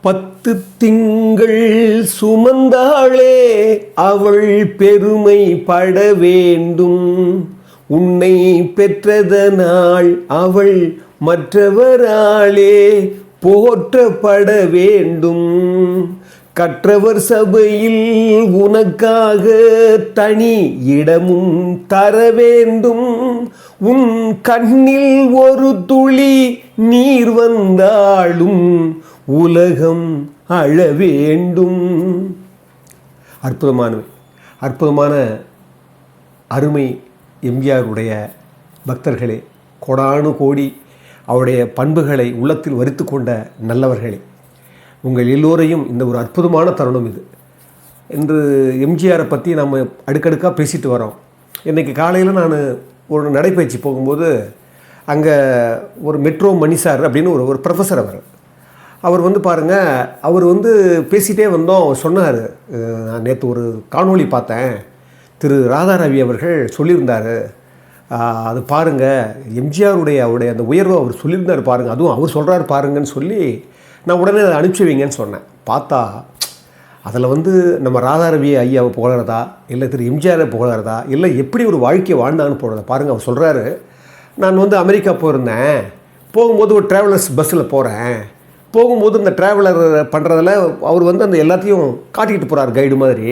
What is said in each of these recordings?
பத்து திங்கள் சுமந்தாளே அவள் பெருமை பட வேண்டும். உன்னை பெற்றதனால் அவள் மற்றவராலே போற்றப்பட வேண்டும். கற்றவர் சபையில் உனக்காக தனி இடமும் தர வேண்டும். உன் கண்ணில் ஒரு துளி நீர் வந்தாலும் உலகம் அழ வேண்டும். அற்புதமானவை. அற்புதமான அருமை எம்ஜிஆருடைய பக்தர்களே கோடானு கோடி அவருடைய பண்புகளை உள்ளத்தில் வரித்து கொண்ட நல்லவர்களே உங்கள் எல்லோரையும் இந்த ஒரு அற்புதமான தருணம் இது. என்று எம்ஜிஆரை பற்றி நம்ம அடுக்கடுக்காக பேசிட்டு வரோம். இன்றைக்கி காலையில் நான் ஒரு நடைப்பயிற்சி போகும்போது அங்கே ஒரு மெட்ரோ மணிசார் அப்படின்னு ஒரு ஒரு ப்ரொஃபஸர் அவர். அவர் வந்து பாருங்கள் அவர் வந்து பேசிகிட்டே வந்தோம். அவர் சொன்னார் நான் நேற்று ஒரு காணொளி பார்த்தேன். திரு ராதாரவி அவர்கள் சொல்லியிருந்தார். அது பாருங்கள் எம்ஜிஆருடைய அவருடைய அந்த உயர்வை அவர் சொல்லியிருந்தார் பாருங்கள் அதுவும் அவர் சொல்கிறாரு பாருங்கன்னு சொல்லி நான் உடனே அதை அனுப்பிச்சி வைங்கன்னு சொன்னேன். பார்த்தா அதில் வந்து நம்ம ராதாரவி ஐயாவை புகழறதா? இல்லை திரு எம்ஜிஆரை புகழறதா? இல்லை எப்படி ஒரு வாழ்க்கையை வாழ்ந்தான்னு போடுறதா பாருங்கள் அவர் சொல்கிறாரு நான் வந்து அமெரிக்கா போயிருந்தேன். போகும்போது ஒரு ட்ராவலர்ஸ் பஸ்ஸில் போகிறேன் போகும்போது இந்த ட்ராவலர் பண்ணுறதில் அவர் வந்து அந்த எல்லாத்தையும் காட்டிக்கிட்டு போகிறார் கைடு மாதிரி.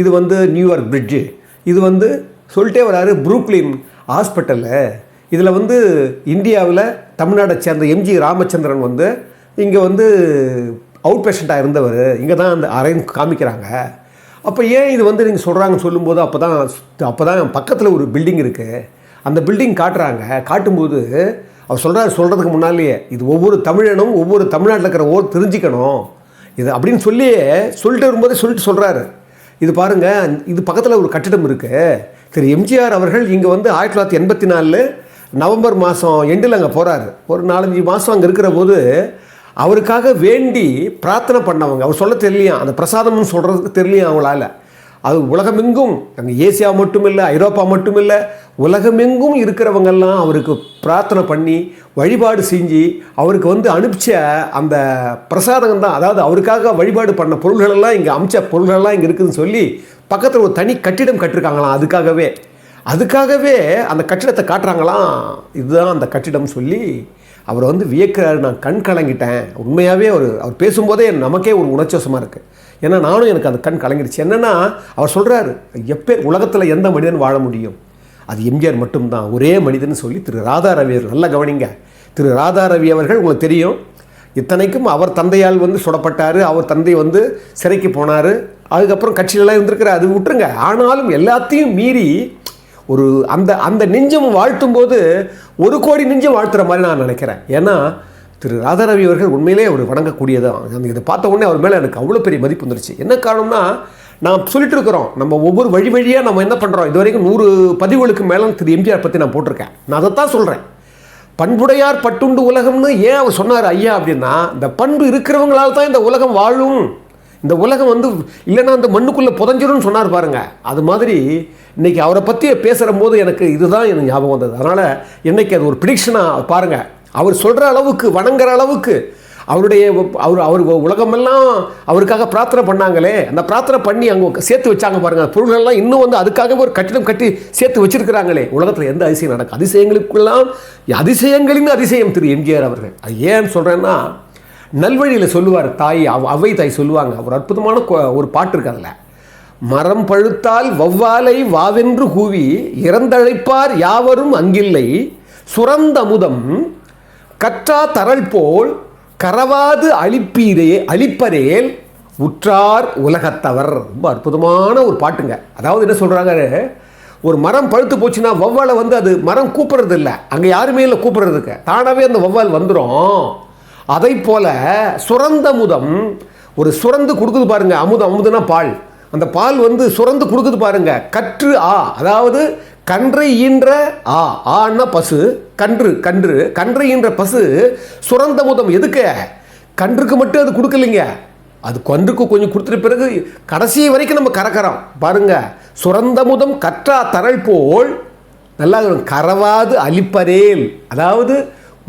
இது வந்து நியூயார்க் பிரிட்ஜு இது வந்து சொல்லிட்டே வராரு புரூக்லின் ஹாஸ்பிட்டலில் இதில் வந்து இந்தியாவில் தமிழ்நாடை சேர்ந்த எம்ஜி ராமச்சந்திரன் வந்து இங்கே வந்து அவுட் பேஷண்ட்டாக இருந்தவர். இங்கே தான் அந்த அறைன்னு காமிக்கிறாங்க. அப்போ ஏன் இது வந்து நீங்கள் சொல்கிறாங்கன்னு சொல்லும்போது அப்போ தான் அப்போ தான் பக்கத்தில் ஒரு பில்டிங் இருக்குது அந்த பில்டிங் காட்டுறாங்க. காட்டும்போது அவர் சொல்கிறார் சொல்கிறதுக்கு முன்னாலேயே இது ஒவ்வொரு தமிழனும் ஒவ்வொரு தமிழ்நாட்டில் இருக்கிற ஓர் தெரிஞ்சுக்கணும். இது அப்படின்னு சொல்லி சொல்லிட்டு வரும்போதே சொல்லிட்டு சொல்கிறாரு இது பாருங்கள் இது பக்கத்தில் ஒரு கட்டிடம் இருக்குது திரு எம்ஜிஆர் அவர்கள் இங்கே வந்து ஆயிரத்தி தொள்ளாயிரத்தி எண்பத்தி நாலில் நவம்பர் மாதம் எண்டில் அங்கே போகிறாரு ஒரு நாலஞ்சு மாதம் அங்கே இருக்கிற போது அவருக்காக வேண்டி பிரார்த்தனை பண்ணவங்க அவர் சொல்ல தெரியலையா? அந்த பிரசாதம்னு சொல்கிறதுக்கு தெரியலையா அவங்களால? அது உலகமெங்கும் அங்கே ஏசியா மட்டும் இல்லை ஐரோப்பா மட்டும் இல்லை உலகமெங்கும் இருக்கிறவங்கெல்லாம் அவருக்கு பிரார்த்தனை பண்ணி வழிபாடு செஞ்சு அவருக்கு வந்து அனுப்பிச்ச அந்த பிரசாதம் தான் அதாவது அவருக்காக வழிபாடு பண்ண பொருள்களெல்லாம் இங்கே அமிச்ச பொருள்களெல்லாம் இங்கே இருக்குதுன்னு சொல்லி பக்கத்தில் ஒரு தனி கட்டிடம் கட்டிருக்காங்களாம் அதுக்காகவே. அதுக்காகவே அந்த கட்டிடத்தை காட்டுறாங்களாம். இதுதான் அந்த கட்டிடம் சொல்லி அவர் வந்து வியக்கிறாரு. நான் கண் கலங்கிட்டேன். உண்மையாகவே அவர் அவர் பேசும்போதே நமக்கே ஒரு உணர்ச்சோசமாக இருக்குது ஏன்னா நானும் எனக்கு அந்த கண் கலங்கிடுச்சு. என்னென்னா அவர் சொல்கிறாரு எப்போ உலகத்தில் எந்த மனிதன் வாழ முடியும்? அது எம்ஜிஆர் மட்டும்தான். ஒரே மனிதன் சொல்லி திரு ராதாரவி அவர்கள் நல்லா கவனிங்க. திரு ராதாரவி அவர்கள் உங்களுக்கு தெரியும். இத்தனைக்கும் அவர் தந்தையால் வந்து சுடப்பட்டார். அவர் தந்தை வந்து சிறைக்கு போனார். அதுக்கப்புறம் கட்சியிலலாம் இருந்திருக்கிறார். அது விட்டுருங்க. ஆனாலும் எல்லாத்தையும் மீறி ஒரு அந்த அந்த நெஞ்சம் வாழ்த்தும் போது ஒரு கோடி நெஞ்சம் வாழ்த்துற மாதிரி நான் நினைக்கிறேன். ஏன்னா திரு ராதாரவி அவர்கள் உண்மையிலே அவர் வணங்கக்கூடியதான். அந்த இதை பார்த்த உடனே அவர் மேலே எனக்கு அவ்வளோ பெரிய மதிப்பு வந்துருச்சு. என்ன காரணம்னா நான் சொல்லிட்டு இருக்கிறோம் நம்ம ஒவ்வொரு வழி வழியாக நம்ம என்ன பண்ணுறோம் இது வரைக்கும் நூறு பதிவுகளுக்கு மேலே திரு எம்ஜிஆர் பற்றி நான் போட்டிருக்கேன். நான் அதைத்தான் சொல்கிறேன் பண்புடையார் பட்டுண்டு உலகம்னு ஏன் அவர் சொன்னார் ஐயா அப்படின்னா இந்த பண்பு இருக்கிறவங்களால தான் இந்த உலகம் வாழும். இந்த உலகம் வந்து இல்லைன்னா அந்த மண்ணுக்குள்ளே புதஞ்சிரும்னு சொன்னார் பாருங்கள் அது மாதிரி இன்றைக்கி அவரை பற்றி பேசுகிற போது எனக்கு இதுதான் எனக்கு ஞாபகம் வந்தது. அதனால் இன்றைக்கி அது ஒரு ப்ரிடிக்ஷனாக பாருங்கள் அவர் சொல்கிற அளவுக்கு வணங்குற அளவுக்கு அவருடைய அவர் அவர் உலகமெல்லாம் அவருக்காக பிரார்த்தனை பண்ணாங்களே. அந்த பிரார்த்தனை பண்ணி அங்கே சேர்த்து வச்சாங்க பாருங்கள் அந்த பொருள்கள்லாம் இன்னும் வந்து அதுக்காகவே ஒரு கட்டிடம் கட்டி சேர்த்து வச்சிருக்கிறாங்களே. உலகத்தில் எந்த அதிசயம் நடக்கும் அதிசயங்களுக்கெல்லாம் அதிசயங்களின் அதிசயம் திரு எம்ஜிஆர் அவர்கள். அது ஏன் சொல்கிறேன்னா நல்வழியில் சொல்லுவார் தாய் அவ் அவை தாய் சொல்லுவாங்க. ஒரு அற்புதமான ஒரு பாட்டு இருக்கு அதில். மரம் பழுத்தால் வௌவாலை வாவென்று கூவி இறந்தழைப்பார் யாவரும் அங்கில்லை. சுரந்தமுதம் கற்றா தரல் போல் கரவாது அழிப்பீரே அழிப்பரேல் உற்றார் உலகத்தவர். ரொம்ப அற்புதமான ஒரு பாட்டுங்க. அதாவது என்ன சொல்கிறாங்க ஒரு மரம் பழுத்து போச்சுன்னா வௌவாலை வந்து அது மரம் கூப்பிட்றது இல்லை அங்கே யாருமே இல்லை கூப்பிட்றதுக்கு. தானாகவே அந்த வௌவால் வந்துடும் அதை போல சுரந்த அமுதம் ஒரு சுரந்து கொடுக்குது பாருங்க. அமுதம் அமுதுனா பால். அந்த பால் வந்து சுரந்து கொடுக்குது பாருங்க. கற்று ஆ அதாவது கன்று ஈன்ற ஆ ஆன்னா பசு. கன்று கன்று. கன்று ஈன்ற பசு சுரந்த முதம் எதுக்கு? கன்றுக்கு மட்டும் அது கொடுக்கலைங்க. அது கன்றுக்கு கொஞ்சம் கொடுத்துட்ட பிறகு கடைசி வரைக்கும் நம்ம கறக்கிறோம். பாருங்க சுரந்த முதம் கற்றா தரல் போல் நல்லா கரவாது அழிப்பரேல். அதாவது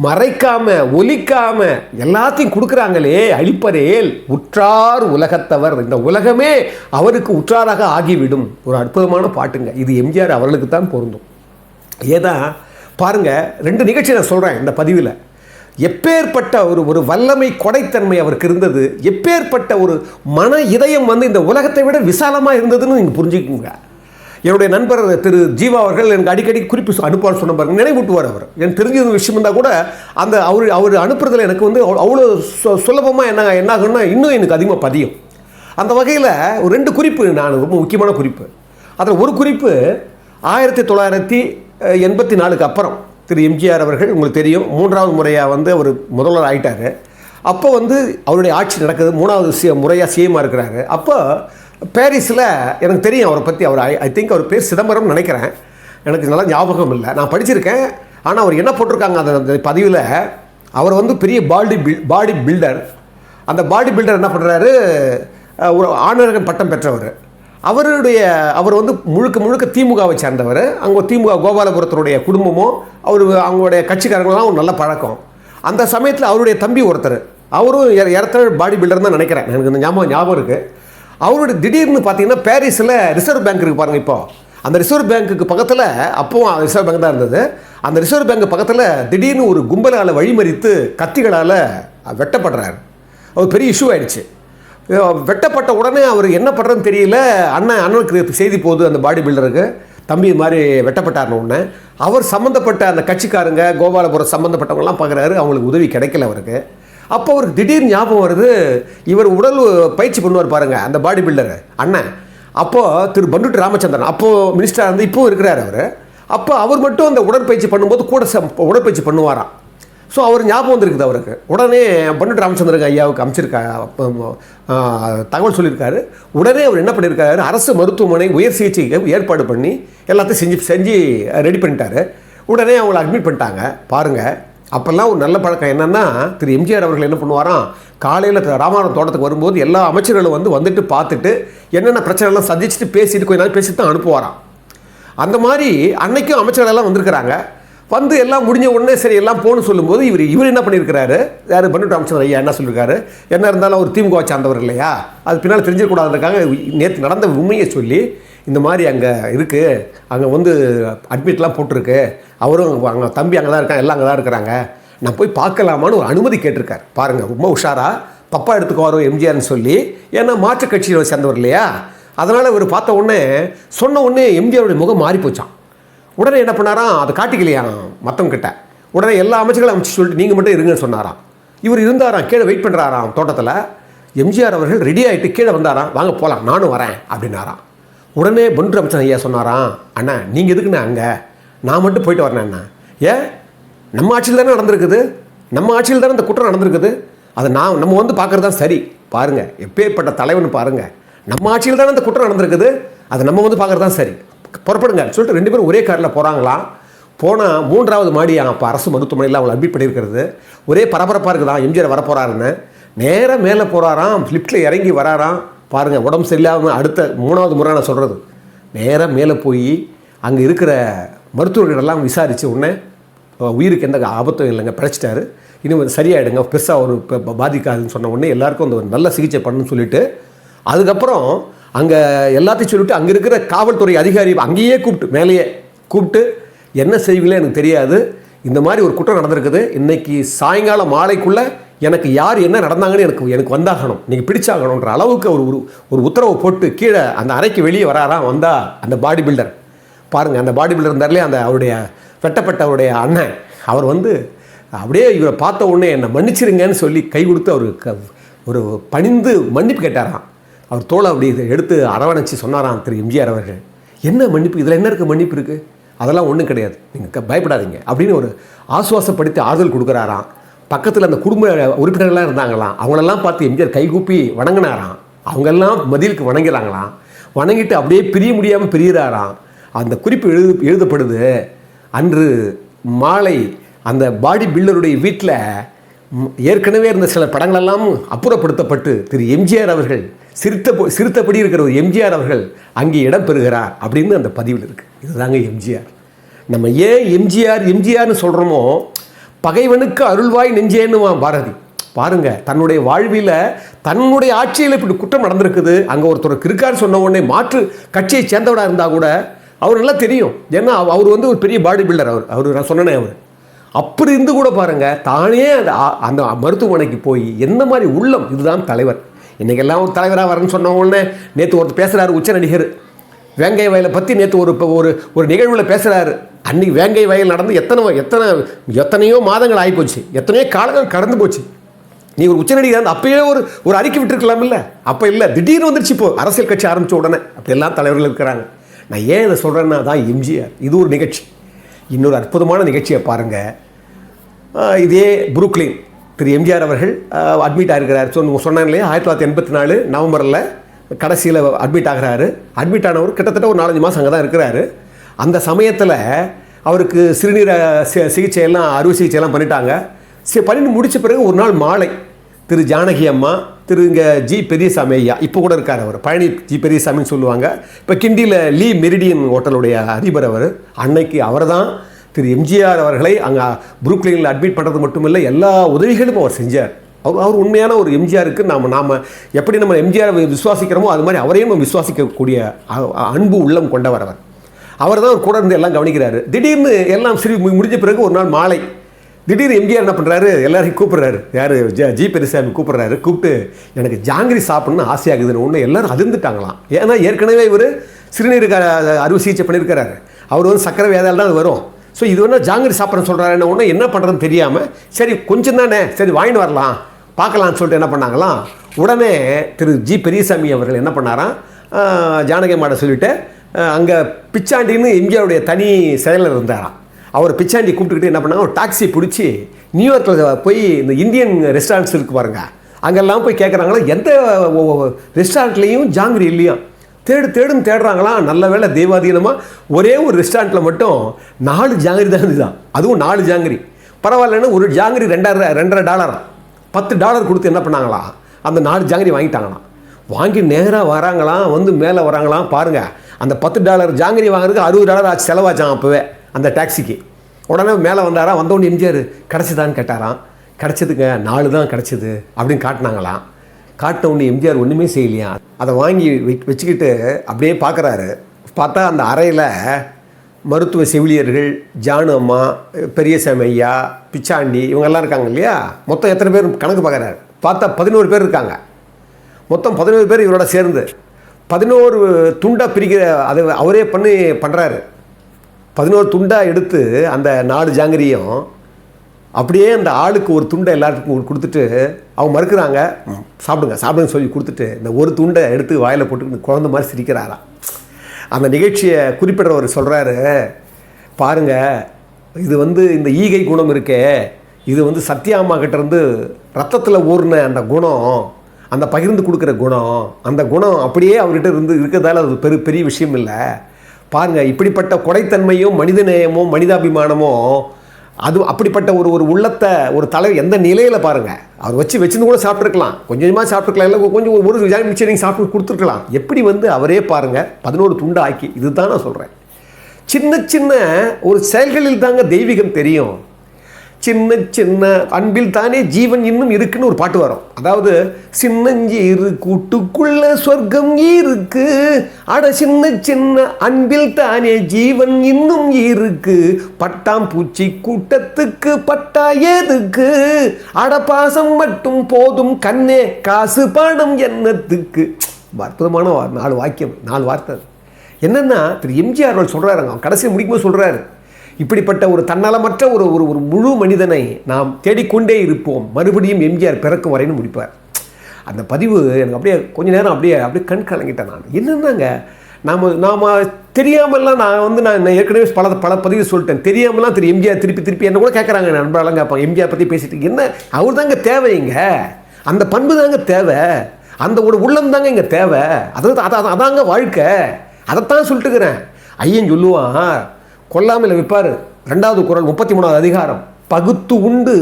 மறைக்காம ஒலிக்காம எல்லாத்தையும் கொடுக்குறாங்களே அழிப்பரேல் உற்றார் உலகத்தவர். இந்த உலகமே அவருக்கு உற்றாராக ஆகிவிடும். ஒரு அற்புதமான பாட்டுங்க. இது எம்ஜிஆர் அவர்களுக்கு தான் பொருந்தும். ஏதா பாருங்க ரெண்டு நிகழ்ச்சி நான் சொல்கிறேன் இந்த பதிவில். எப்பேற்பட்ட ஒரு ஒரு வல்லமை கொடைத்தன்மை அவருக்கு இருந்தது. எப்பேற்பட்ட ஒரு மன இதயம் வந்து இந்த உலகத்தை விட விசாலமாக இருந்ததுன்னு நீங்கள் புரிஞ்சுக்குங்க. என்னுடைய நண்பர் திரு ஜீவா அவர்கள் எனக்கு அடிக்கடி குறிப்பு அனுப்புவார் சொன்ன பாருங்க நினைவூட்டுவார் அவர். எனக்கு தெரிஞ்ச ஒரு விஷயம் இருந்தால் கூட அந்த அவர் அவர் அனுப்புறதுல எனக்கு வந்து அவ்வளோ- அவ்வளோ சு- சுலபமாக என்ன என்ன ஆகும்னா இன்னும் எனக்கு அதிகமாக பதியும். அந்த வகையில் ஒரு ரெண்டு குறிப்பு நான் ரொம்ப முக்கியமான குறிப்பு. அதில் ஒரு குறிப்பு ஆயிரத்தி தொள்ளாயிரத்தி எண்பத்தி நாலுக்கு அப்புறம் திரு எம்ஜிஆர் அவர்கள் உங்களுக்கு தெரியும் மூன்றாவது முறையாக வந்து அவர் முதல்வர் ஆயிட்டார். அப்போ வந்து அவருடைய ஆட்சி நடக்குது மூணாவது முறையாக சிஎம்மாக இருக்கிறாரு. அப்போ பேரிஸில் எனக்கு தெரியும் அவரை பற்றி அவர் ஐ ஐ திங்க் அவர் பேர் சிதம்பரம் நினைக்கிறேன். எனக்கு நல்லா ஞாபகம் இல்லை. நான் படிச்சிருக்கேன். ஆனால் அவர் என்ன போட்டிருக்காங்க அந்த பதிவில்? அவர் வந்து பெரிய பாடி பில் பாடி பில்டர் அந்த பாடி பில்டர் என்ன பண்ணுறாரு ஒரு ஆணரகன் பட்டம் பெற்றவர். அவருடைய அவர் வந்து முழுக்க முழுக்க திமுகவை சேர்ந்தவர். அங்கே திமுக கோபாலபுரத்தினுடைய குடும்பமும் அவர் அவங்களுடைய கட்சிக்காரங்களாம் ஒரு நல்ல பழக்கம். அந்த சமயத்தில் அவருடைய தம்பி ஒருத்தர். அவரும் இடத்துல பாடி பில்டர் தான் நினைக்கிறேன். எனக்கு இந்த ஞாபகம் ஞாபகம் இருக்குது அவருடைய திடீர்னு பார்த்தீங்கன்னா பாரிஸில் ரிசர்வ் பேங்க் இருக்கு பாருங்க இப்போ. அந்த ரிசர்வ் பேங்க்குக்கு பக்கத்தில் அப்பவும் ரிசர்வ் பேங்க் தான் இருந்தது. அந்த ரிசர்வ் பேங்க் பக்கத்தில் திடீர்னு ஒரு கும்பலால் வழிமறித்து கத்திகளால் வெட்டப்படுறாரு. அவர் பெரிய இஷ்யூ ஆயிடுச்சு. வெட்டப்பட்ட உடனே அவர் என்ன பண்ணுறதுன்னு தெரியல. அண்ணன் அண்ணனுக்கு செய்தி போகுது அந்த பாடி பில்டருக்கு. தம்பி இது மாதிரி வெட்டப்பட்டார்னு உடனே. அவர் சம்மந்தப்பட்ட அந்த கட்சிக்காரங்க கோபாலபுரம் சம்மந்தப்பட்டவங்கலாம் பார்க்குறாரு. அவங்களுக்கு உதவி கிடைக்கல அவருக்கு. அப்போ அவருக்கு திடீர் ஞாபகம் வருது. இவர் உடல் பயிற்சி பண்ணுவார் பாருங்கள் அந்த பாடி பில்டர் அண்ணன். அப்போது திரு பண்டுட்டு ராமச்சந்திரன் அப்போது மினிஸ்டராக இருந்து இப்போவும் இருக்கிறார் அவர். அப்போ அவர் மட்டும் அந்த உடற்பயிற்சி பண்ணும்போது கூட ச- உடற்பயிற்சி பண்ணுவாராம். ஸோ அவர் ஞாபகம் வந்திருக்குது அவருக்கு. உடனே பண்டுட்டு ராமச்சந்திரன் ஐயாவுக்கு அமைச்சிருக்கா தகவல் சொல்லியிருக்காரு. உடனே அவர் என்ன பண்ணியிருக்காரு அரசு மருத்துவமனை உயர் சிகிச்சைக்கு ஏற்பாடு பண்ணி எல்லாத்தையும் செஞ்சு செஞ்சு ரெடி பண்ணிட்டாரு. உடனே அவங்கள அட்மிட் பண்ணிட்டாங்க. பாருங்கள் அப்போல்லாம் ஒரு நல்ல பழக்கம் என்னென்னா திரு எம்ஜிஆர் அவர்கள் என்ன பண்ணுவாராம்? காலையில் ராமாவரம் தோட்டத்துக்கு வரும்போது எல்லா அமைச்சர்களும் வந்து வந்துட்டு பார்த்துட்டு என்னென்ன பிரச்சனைலாம் சந்திச்சுட்டு பேசிட்டு கொஞ்ச நாள் பேசிட்டு தான் அனுப்புவாராம். அந்த மாதிரி அன்னைக்கும் அமைச்சர்கள் எல்லாம் வந்திருக்கிறாங்க. வந்து எல்லாம் முடிஞ்ச உடனே சரி எல்லாம் போகணும்னு சொல்லும்போது இவர் இவர் என்ன பண்ணியிருக்கிறாரு? யார் பண்ணிட்டு அமைச்சர் ஐயா என்ன சொல்லியிருக்காரு? என்ன இருந்தாலும் அவர் திமுக சார்ந்தவர் இல்லையா? அது பின்னால் தெரிஞ்சிடக்கூடாதுக்காக நேற்று நடந்த உண்மையை சொல்லி இந்த மாதிரி அங்கே இருக்குது அங்கே வந்து அட்மிட்லாம் போட்டிருக்கு. அவரும் அங்கே தம்பி அங்கே தான் இருக்காங்க எல்லாம் அங்கே தான் இருக்கிறாங்க. நான் போய் பார்க்கலாமான்னு ஒரு அனுமதி கேட்டிருக்கார். பாருங்கள் ரொம்ப உஷாரா. பப்பா எடுத்துக்குவாரோ எம்ஜிஆர்னு சொல்லி. ஏன்னா மாற்றுக் கட்சியை சேர்ந்தவர் இல்லையா? அதனால் இவர் பார்த்த உடனே சொன்ன உடனே எம்ஜிஆருடைய முகம் மாறி போச்சான் உடனே என்ன பண்ணாராம்? அதை காட்டிக்கலையாம் மற்றவங்கிட்ட உடனே எல்லா அமைச்சர்களும் அமைச்சு சொல்லிட்டு நீங்கள் மட்டும் இருங்கன்னு சொன்னாராம். இவர் இருந்தாராம் கீழே வெயிட் பண்ணுறாராம் தோட்டத்தில். எம்ஜிஆர் அவர்கள் ரெடி ஆகிட்டு கீழே வந்தாராம். வாங்க போகலாம் நானும் வரேன் அப்படின்னாராம். உடனே பொன்று அமைச்சர் ஐயா சொன்னாராம் அண்ணா நீங்கள் எதுக்குண்ணா அங்கே? நான் மட்டும் போயிட்டு வரேன் அண்ணா. ஏன்? நம்ம ஆட்சியில் தானே நடந்திருக்குது? நம்ம ஆட்சியில் தானே இந்த குற்றம் நடந்திருக்குது? அதை நான் நம்ம வந்து பார்க்குறது தான் சரி. பாருங்கள் எப்பேற்பட்ட தலைவன் பாருங்கள் நம்ம ஆட்சியில் தானே இந்த குற்றம் நடந்திருக்குது? அதை நம்ம வந்து பார்க்குறது தான் சரி. புறப்படுங்க சொல்லிட்டு ரெண்டு பேரும் ஒரே காரில் போகிறாங்களாம் போனால் மூன்றாவது மாடி அப்போ அரசு மருத்துவமனையில் அவங்களை அட்மிட் பண்ணியிருக்கிறது. ஒரே பரபரப்பாக இருக்குதான் எம்ஜிஆர் வரப்போகிறாருன்னு நேராக மேலே போகிறாராம் லிஃப்ட்டில் இறங்கி வராராம். பாருங்கள் உடம்பு சரியில்லாமல் அடுத்த மூணாவது முறை நான் சொல்கிறது நேராக மேலே போய் அங்கே இருக்கிற மருத்துவர்களெல்லாம் விசாரித்து உடனே உயிருக்கு எந்த ஆபத்தும் இல்லைங்க பிழைச்சிட்டாரு. இன்னும் வந்து சரியாயிடுங்க பெருசாக ஒரு பாதிக்காதுன்னு சொன்ன உடனே எல்லாருக்கும் அந்த ஒரு நல்ல சிகிச்சை பண்ணணும்னு சொல்லிட்டு அதுக்கப்புறம் அங்கே எல்லாத்தையும் சொல்லிவிட்டு அங்கே இருக்கிற காவல்துறை அதிகாரி அங்கேயே கூப்பிட்டு மேலேயே கூப்பிட்டு என்ன செய்வீங்களே எனக்கு தெரியாது. இந்த மாதிரி ஒரு குற்றம் நடந்திருக்குது. இன்னைக்கு சாயங்காலம் மாலைக்குள்ளே எனக்கு யார் என்ன நடந்தாங்கன்னு எனக்கு எனக்கு வந்தாகணும். நீங்கள் பிடிச்சாகணுன்ற அளவுக்கு ஒரு ஒரு ஒரு உத்தரவு போட்டு கீழே அந்த அறைக்கு வெளியே வராராம் வந்தா அந்த பாடி பில்டர் பாருங்கள் அந்த பாடி பில்டர் இருந்தார்லே அந்த அவருடைய வெட்டப்பட்ட அவருடைய அண்ணன். அவர் வந்து அப்படியே இவரை பார்த்த உடனே என்னை மன்னிச்சிருங்கன்னு சொல்லி கை கொடுத்து அவர் க- ஒரு பணிந்து மன்னிப்பு கேட்டாராம். அவர் தோலை அப்படி எடுத்து அரவணைச்சு சொன்னாராம் திரு எம்ஜிஆர் அவர்கள். என்ன மன்னிப்பு? இதில் என்ன இருக்குது மன்னிப்பு இருக்குது அதெல்லாம் ஒன்றும் கிடையாது. நீங்கள் பயப்படாதீங்க. அப்படின்னு ஒரு ஆசுவாசப்படுத்தி ஆறுதல் கொடுக்குறாராம். பக்கத்தில் அந்த குடும்ப உறுப்பினர்கள்லாம் இருந்தாங்களாம். அவங்களெல்லாம் பார்த்து எம்ஜிஆர் கைகூப்பி வணங்கினாராம். அவங்கெல்லாம் மதிலுக்கு வணங்கிறாங்களாம். வணங்கிட்டு அப்படியே பிரிய முடியாமல் பிரியிறாராம். அந்த குறிப்பு எழுது எழுதப்படுது. அன்று மாலை அந்த பாடி பில்டருடைய வீட்டில் ஏற்கனவே இருந்த சில படங்களெல்லாம் அப்புறப்படுத்தப்பட்டு திரு எம்ஜிஆர் அவர்கள் சிரித்த சிரித்தபடி இருக்கிற ஒரு எம்ஜிஆர் அவர்கள் அங்கே இடம் பெறுகிறார் அப்படின்னு அந்த பதிவில் இருக்குது இதுதாங்க எம்ஜிஆர். நம்ம ஏன் எம்ஜிஆர் எம்ஜிஆர்னு சொல்கிறோமோ பகைவனுக்கு அருள்வாய் நெஞ்சேன்னுவான் பாரதி. பாருங்க தன்னுடைய வாழ்வில் தன்னுடைய ஆட்சியில் இப்படி குற்றம் நடந்திருக்குது. அங்கே ஒருத்தர் இருக்கார் சொன்ன உடனே மாற்று கட்சியை சேர்ந்தவடாக இருந்தால் கூட அவர் நல்லா தெரியும். ஏன்னா அவ- அவர் வந்து ஒரு பெரிய பாடி பில்டர் அவர். அவர் நான் சொன்னேனே அவர். அப்படி இருந்து கூட பாருங்க தானே அந்த அந்த மருத்துவமனைக்கு போய் என்ன மாதிரி உள்ளம் இதுதான் தலைவர். இன்னைக்கெல்லாம் ஒரு தலைவராக வரேன்னு சொன்ன உடனே நேற்று ஒருத்தர் பேசுகிறாரு உச்ச நடிகர் வேங்கை வயலை பற்றி நேற்று ஒரு இப்போ ஒரு ஒரு நிகழ்வில் பேசுகிறாரு அன்னைக்கு வேங்கை வயல் நடந்து எத்தனை எத்தனை எத்தனையோ மாதங்கள் ஆகிப்போச்சு. எத்தனையோ காலங்கள் கடந்து போச்சு. நீ ஒரு உச்சநடிகர் இருந்து அப்பயே ஒரு ஒரு அறிக்கை விட்டுருக்கலாம் இல்லை அப்போ இல்லை திடீர்னு வந்துருச்சு இப்போ அரசியல் கட்சி ஆரம்பித்த உடனே. அப்படி எல்லாம் தலைவர்கள் இருக்கிறாங்க. நான் ஏன் இதை சொல்கிறேன்னா தான் எம்ஜிஆர். இது ஒரு நிகழ்ச்சி. இன்னொரு அற்புதமான நிகழ்ச்சியை பாருங்கள் இதே புரூக்லின். திரு எம்ஜிஆர் அவர்கள் அட்மிட் ஆகிருக்கிறார் சொன்ன சொன்னாங்க இல்லையா? ஆயிரத்தி தொள்ளாயிரத்தி எண்பத்தி நாலு நவம்பரில் கடைசியில் அட்மிட் ஆகிறாரு. அட்மிட் ஆனவர் கிட்டத்தட்ட ஒரு நாலஞ்சு மாதம் அங்கே தான் இருக்கிறாரு. அந்த சமயத்தில் அவருக்கு சிறுநீர சிகிச்சையெல்லாம் சிகிச்சை எல்லாம் அறுவை சிகிச்சை எல்லாம் பண்ணிட்டாங்க. சரி பண்ணிட்டு முடித்த பிறகு ஒரு நாள் மாலை திரு ஜானகி அம்மா திரு இங்கே ஜி பெரியசாமி ஐயா இப்போ கூட இருக்கார் அவர். பழனி ஜி பெரியசாமின்னு சொல்லுவாங்க. இப்போ கிண்டியில் லீ மெரிடியன் ஹோட்டலுடைய அதிபர் அவர். அன்னைக்கு அவர் தான் திரு எம்ஜிஆர் அவர்களை அங்கே புரூக்லினில் அட்மிட் பண்ணுறது மட்டும் இல்லை எல்லா உதவிகளும் அவர் செஞ்சார். அவர் அவர் உண்மையான ஒரு எம்ஜிஆருக்கு நாம் நாம் எப்படி நம்ம எம்ஜிஆர் விசுவாசிக்கிறோமோ அது மாதிரி அவரையும் நம்ம விசுவாசிக்கக்கூடிய அன்பு உள்ளம் கொண்டவர் அவர். அவர் தான் கூட இருந்து எல்லாம் கவனிக்கிறாரு. திடீர்னு எல்லாம் சரி முடிஞ்ச பிறகு ஒரு நாள் மாலை திடீர்னு எம்ஜிஆர் என்ன பண்ணுறாரு எல்லாரையும் கூப்பிட்றாரு. யார்? ஜி பெரியசாமி கூப்பிட்றாரு. கூப்பிட்டு எனக்கு ஜாங்கிரி சாப்பிட்ணுன்னு ஆசையாகுதுன்னு ஒன்று எல்லாரும் அதிர்ந்துட்டாங்களாம். ஏன்னா ஏற்கனவே இவர் சிறுநீருக்கு அறுவை சிகிச்சை பண்ணியிருக்கிறாரு. அவர் வந்து சக்கரை வேதால் தான் அது வரும். ஸோ இது வேணால் ஜாங்கிரி சாப்பிட்றேன்னு சொல்கிறாரு ஒன்று என்ன பண்ணுறதுன்னு தெரியாமல் சரி கொஞ்சம் தானே சரி வாங்கிட்டு வரலாம். பார்க்கலாம்னு சொல்லிட்டு என்ன பண்ணாங்களாம்? உடனே திரு ஜி பெரியசாமி அவர்கள் என்ன பண்ணாராம்? ஜானகி மாட சொல்லிவிட்டு அங்கே பிச்சாண்டின்னு எம்ஜிஆருடைய தனி செயலர் இருந்தாராம். அவர் பிச்சாண்டி கூப்பிட்டுக்கிட்டு என்ன பண்ணாங்க? ஒரு டாக்ஸி பிடிச்சி நியூயார்க்கில் போய் இந்த இந்தியன் ரெஸ்டாரண்ட்ஸ் இருக்கு பாருங்கள் அங்கெல்லாம் போய் கேட்குறாங்களா எந்த ரெஸ்டாரண்ட்லேயும் ஜாங்கிரி இல்லையா தேடு தேடுன்னு தேடுறாங்களாம் நல்ல வேளை தெய்வாதீனமாக ஒரே ஒரு ரெஸ்டாரண்ட்டில் மட்டும் நாலு ஜாங்கிரி தான் இருந்துதான் அதுவும் நாலு ஜாங்கிரி. பரவாயில்லன்னு ஒரு ஜாங்கிரி ரெண்டாயிரம் ரெண்டரை டாலர் பத்து டாலர் கொடுத்து என்ன பண்ணாங்களாம் அந்த நாலு ஜாங்கிரி வாங்கிட்டாங்களாம். வாங்கி நேராக வராங்களாம் வந்து மேலே வராங்களாம் பாருங்கள் அந்த பத்து டாலர் ஜாங்கிரி வாங்குறதுக்கு அறுபது டாலர் ஆச்சு செலவாச்சான் அப்போவே அந்த டாக்ஸிக்கு. உடனே மேலே வந்தாரா வந்தோடனே எம்ஜிஆர் கிடச்சிதான்னு கேட்டாராம். கிடச்சதுங்க நாலு தான் கிடச்சிது அப்படின்னு காட்டினாங்களாம். காட்டின உடனே எம்ஜிஆர் ஒன்றுமே செய்யலையா? அதை வாங்கி வச்சுக்கிட்டு அப்படியே பார்க்குறாரு பார்த்தா அந்த அறையில் மருத்துவ செவிலியர்கள் ஜானு அம்மா பெரியசாமி ஐயா பிச்சாண்டி இவங்கெல்லாம் இருக்காங்க இல்லையா? மொத்தம் எத்தனை பேர் கணக்கு பார்க்குறாரு பார்த்தா பதினோரு பேர் இருக்காங்க. மொத்தம் பதினோரு பேர் இவரோட சேர்ந்து. பதினோரு துண்டாக பிரிக்கிற அதை அவரே பண்ணி பண்ணுறாரு பதினோரு துண்டாக எடுத்து அந்த நாலு ஜாங்கிரியும் அப்படியே அந்த ஆளுக்கு ஒரு துண்டை எல்லாத்துக்கும் கொடுத்துட்டு அவங்க மறுக்கிறாங்க சாப்பிடுங்க சாப்பிடுங்க சொல்லி கொடுத்துட்டு இந்த ஒரு துண்டை எடுத்து வாயில் போட்டு குழந்த மாதிரி சிரிக்கிறாராம். அந்த நிகழ்ச்சியை குறிப்பிடுறவர் சொல்கிறாரு பாருங்க இது வந்து இந்த ஈகை குணம் இருக்கே இது வந்து சத்யாம்மா கிட்டேருந்து ரத்தத்தில் ஊறின அந்த குணம் அந்த பகிர்ந்து கொடுக்குற குணம் அந்த குணம் அப்படியே அவர்கிட்ட இருந்து இருக்கிறதால அது பெரு பெரிய விஷயம் இல்லை. பாருங்கள் இப்படிப்பட்ட கொடைத்தன்மையும் மனிதநேயமும் மனிதாபிமானமும் அது அப்படிப்பட்ட ஒரு ஒரு உள்ளத்தை ஒரு தலைவர் எந்த நிலையில் பாருங்கள் அவர் வச்சு வச்சுருந்து கூட சாப்பிட்ருக்கலாம் கொஞ்சம் கொஞ்சமாக சாப்பிட்ருக்கலாம் இல்லை கொஞ்சம் ஒரு ஒரு மிச்சர் நீங்கள் சாப்பிட்டு கொடுத்துருக்கலாம். எப்படி வந்து அவரே பாருங்கள் பதினோரு துண்டு ஆக்கி இதுதான் நான் சொல்கிறேன் சின்ன சின்ன ஒரு செயல்களில் தாங்க தெய்வீகம் தெரியும். சின்ன சின்ன அன்பில் தானே ஜீவன் இன்னும் இருக்குன்னு ஒரு பாட்டு வரும். அதாவது சின்னஞ்சீரு கூட்டுக்குள்ள சொர்க்கம் இருக்கு. அட சின்ன சின்ன அன்பில் தானே ஜீவன் இன்னும் இருக்கு. பட்டாம்பூச்சி கூட்டத்துக்கு பட்டா எதுக்கு? அட பாசம் மட்டும் போதும் கண்ணே காசு பணம் என்னத்துக்கு? அற்புதமான நாலு வாக்கியம் நாலு வார்த்தை. என்னென்னா திரு எம்ஜிஆர் சொல்கிறாரு சொல்கிறாருங்க அவன் கடைசியில் முடிக்கும்போது சொல்கிறாரு இப்படிப்பட்ட ஒரு தன்னலமற்ற ஒரு ஒரு ஒரு முழு மனிதனை நாம் தேடிக்கொண்டே இருப்போம். மறுபடியும் எம்ஜிஆர் பிறக்கும் வரைன்னு முடிப்பார். அந்த பதிவு எனக்கு அப்படியே கொஞ்ச நேரம் அப்படியே அப்படியே கண் கலங்கிட்டேன் நான். என்னென்னாங்க? நாம் நாம் தெரியாமலாம் நான் வந்து நான் நான் ஏற்கனவே பல பல பதிவு சொல்லிட்டேன். தெரியாமலாம் திரு எம்ஜிஆர் திருப்பி திருப்பி என்ன கூட கேட்குறாங்க நண்பரெல்லாம் கேட்பாங்க எம்ஜிஆர் பற்றி பேசிட்டு என்ன? அவர் தாங்க தேவைங்க அந்த பண்பு தாங்க தேவை. அந்த ஒரு உள்ளம் தாங்க இங்கே தேவை. அதாவது அதான் அதாங்க வாழ்க்கை. அதைத்தான் சொல்லிட்டுக்கிறேன். ஐயன் சொல்லுவான் கொல்லாமல் விற்பார் ரெண்டாவது குரல் முப்பத்தி மூணாவது அதிகாரம். பகுத்து உண்டு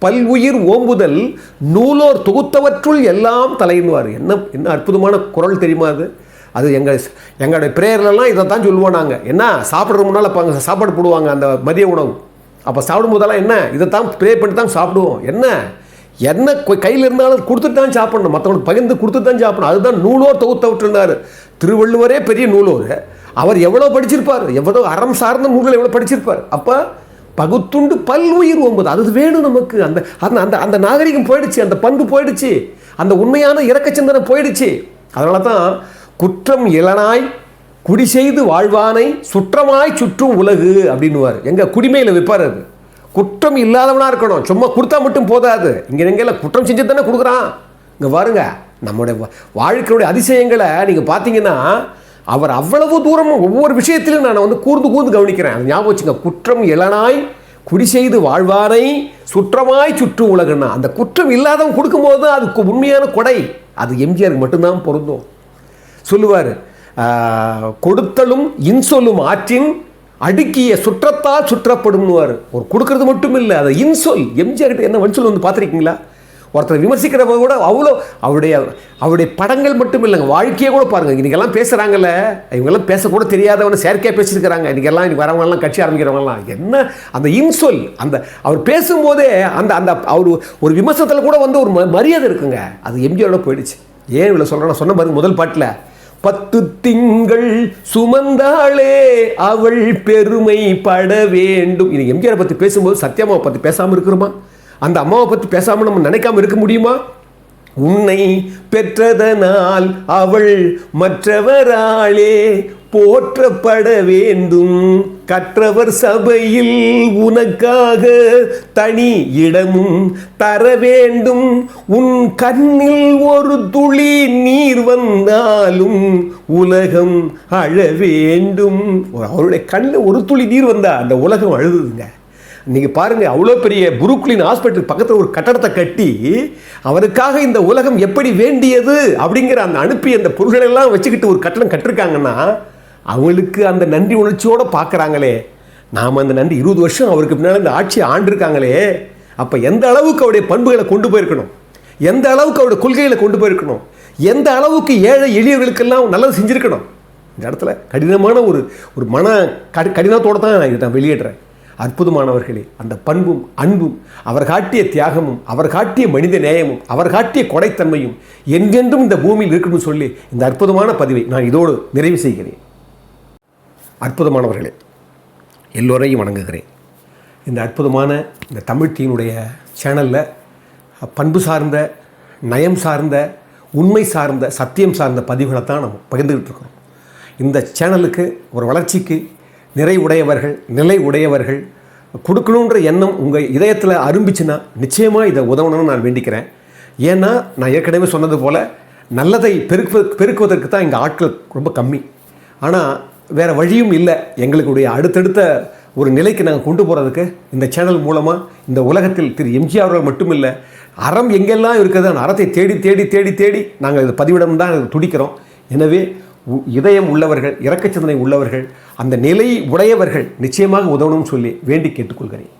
பல்உயிர் ஓம்புதல் நூலோர் தொகுத்தவற்றுள் எல்லாம் தலையிடுவார். என்ன என்ன அற்புதமான குரல் தெரியுமா அது? அது எங்கள் எங்களுடைய பிரேயர்லலாம் இதை தான் சொல்லுவோம் நாங்கள் என்ன சாப்பிட்ற முன்னால் இப்போ சாப்பாடு போடுவாங்க அந்த மதிய உணவு. அப்போ சாப்பிடும் போதெல்லாம் என்ன இதை தான் ப்ரே பண்ணி தான் சாப்பிடுவோம். என்ன என்ன கொ- கையில் இருந்தாலும் கொடுத்துட்டு தான் சாப்பிடணும். மற்றவங்களுக்கு பகிர்ந்து கொடுத்துட்டு தான் சாப்பிடணும். அதுதான் நூலோர் தொகுத்து திருவள்ளுவரே பெரிய நூலோர். அவர் எவ்வளோ படிச்சிருப்பார்? எவ்வளோ அறம் சார்ந்த நூல்கள் எவ்வளோ படிச்சிருப்பார்? அப்போ பகுத்துண்டு பல் உயிர் ஒன்பது அது வேணும் நமக்கு. அந்த அந்த அந்த அந்த நாகரிகம் போயிடுச்சு அந்த பண்பு போயிடுச்சு அந்த உண்மையான இறக்க சிந்தனை போயிடுச்சு. அதனால தான் குற்றம் இளனாய் குடி செய்து வாழ்வானை சுற்றமாய் சுற்றும் உலகு அப்படின்னுவார். எங்கள் குடிமையில் விற்பார் அது. குற்றம் இல்லாதவனாக இருக்கணும். சும்மா கொடுத்தா மட்டும் போதாது. இங்கே எங்கே குற்றம் செஞ்சு தானே கொடுக்குறான். இங்கே பாருங்க நம்முடைய வா- வாழ்க்கையுடைய அதிசயங்களை நீங்கள் பார்த்தீங்கன்னா அவர் அவ்வளவு தூரம் ஒவ்வொரு விஷயத்திலும் நான் வந்து கூர்ந்து கூர்ந்து கவனிக்கிறேன். அது ஞாபகம் வச்சுங்க குற்றம் இளனாய் குடி செய்து வாழ்வானை சுற்றமாய் சுற்று உலகன்னா அந்த குற்றம் இல்லாதவன் கொடுக்கும்போது தான் அதுக்கு உண்மையான கொடை. அது எம்ஜிஆருக்கு மட்டும்தான் பொருந்தும். சொல்லுவார் கொடுத்தலும் இன்சொல்லும் ஆற்றின் அடுக்கிய சுற்றத்தால் சுற்றப்படும்னுவார். ஒரு கொடுக்கறது மட்டும் இல்லை அதை இன்சொல் எம்ஜிஆர் கிட்ட என்ன வன்சொல் வந்து பார்த்துருக்கீங்களா? ஒருத்தர் விமர்சிக்கிறவங்க கூட அவ்வளோ அவருடைய அவருடைய படங்கள் மட்டும் இல்லைங்க வாழ்க்கையை கூட பாருங்கள் இன்றைக்கெல்லாம் பேசுகிறாங்கல்ல இவங்கெல்லாம் பேசக்கூட தெரியாதவன செயற்கையாக பேசியிருக்கிறாங்க. இன்றைக்கெல்லாம் இன்றைக்கி வரவங்கலாம் கட்சி ஆரம்பிக்கிறவங்கலாம் என்ன அந்த இன்சொல் அந்த அவர் பேசும்போதே அந்த அந்த அவர் ஒரு விமர்சனத்தில் கூட வந்து ஒரு ம- மரியாதை இருக்குங்க. அது எம்ஜிஆரோட போயிடுச்சு. ஏன் இவ்வளோ சொல்கிறேன் சொன்ன பாருங்க முதல் பாட்டில் பத்து திங்கள் சுமந்தாளே அவள் பெருமை பட வேண்டும். இது எம்ஜிஆரை பற்றி பேசும்போது சத்யாமாவை பற்றி பேசாமல் இருக்கிறோமா? அந்த அம்மாவை பற்றி பேசாமல் நம்ம நினைக்காம இருக்க முடியுமா? உன்னை பெற்றதனால் அவள் மற்றவராளே போற்றப்பட வேண்டும். கற்றவர் சபையில் உனக்காக தனி இடமும் தர வேண்டும். உன் கண்ணில் ஒரு துளி நீர் வந்தாலும் உலகம் அழ வேண்டும். அவருடைய கண்ணில் ஒரு துளி நீர் வந்தா அந்த உலகம் அழுதுங்க நீங்கள் பாருங்கள் அவ்வளோ பெரிய புருக்லின் ஹாஸ்பிட்டல் பக்கத்தில் ஒரு கட்டடத்தை கட்டி அவருக்காக இந்த உலகம் எப்படி வேண்டியது அப்படிங்கிற அந்த அனுப்பி அந்த பொருள்களெல்லாம் வச்சுக்கிட்டு ஒரு கட்டடம் கட்டிருக்காங்கன்னா அவங்களுக்கு அந்த நன்றி உணர்ச்சியோடு பார்க்குறாங்களே. நாம் அந்த நன்றி இருபது வருஷம் அவருக்கு பின்னால் இந்த ஆட்சியை ஆண்டிருக்காங்களே. அப்போ எந்த அளவுக்கு அவருடைய பண்புகளை கொண்டு போயிருக்கணும்? எந்த அளவுக்கு அவருடைய கொள்கைகளை கொண்டு போயிருக்கணும்? எந்த அளவுக்கு ஏழை எளியவர்களுக்கெல்லாம் நல்லது செஞ்சுருக்கணும்? இந்த இடத்துல கடினமான ஒரு ஒரு மன கடி கடினத்தோடு தான் நான் இதை நான் வெளியிடுறேன் அற்புதமானவர்களே அந்த பண்பும் அன்பும் அவர் காட்டிய தியாகமும் அவர் காட்டிய மனித நேயமும் அவர் காட்டிய கொடைத்தன்மையும் என்றென்றும் இந்த பூமியில் இருக்கணும்னு சொல்லி இந்த அற்புதமான பதிவை நான் இதோடு நிறைவு செய்கிறேன். அற்புதமானவர்களே எல்லோரையும் வணங்குகிறேன். இந்த அற்புதமான இந்த தமிழ் டீனுடைய சேனலில் பண்பு சார்ந்த நயம் சார்ந்த உண்மை சார்ந்த சத்தியம் சார்ந்த பதிவுகளை தான் நம்ம பகிர்ந்துக்கிட்டு இருக்கிறோம். இந்த சேனலுக்கு ஒரு வளர்ச்சிக்கு நிறை உடையவர்கள் நிலை உடையவர்கள் கொடுக்கணுன்ற எண்ணம் உங்கள் இதயத்தில் அரும்பிச்சுன்னா நிச்சயமாக இதை உதவணும்னு நான் வேண்டிக்கிறேன். ஏன்னா நான் ஏற்கனவே சொன்னது போல் நல்லதை பெருக்கு பெருக்குவதற்கு தான் இங்கே ஆட்கள் ரொம்ப கம்மி. ஆனால் வேறு வழியும் இல்லை. எங்களுடைய அடுத்தடுத்த ஒரு நிலைக்கு நாங்கள் கொண்டு போகிறதுக்கு இந்த சேனல் மூலமாக இந்த உலகத்தில் திரு எம்ஜிஆர் மட்டும் இல்லை அறம் எங்கெல்லாம் இருக்குது அந்த அறத்தை தேடி தேடி தேடி தேடி நாங்கள் இதை பதிவிடம் தான் துடிக்கிறோம். எனவே இதயம் உள்ளவர்கள் இரக்கச்சிந்தனை உள்ளவர்கள் அந்த நிலை உடையவர்கள் நிச்சயமாக உதவணும்னு சொல்லி வேண்டி கேட்டுக்கொள்கிறேன்.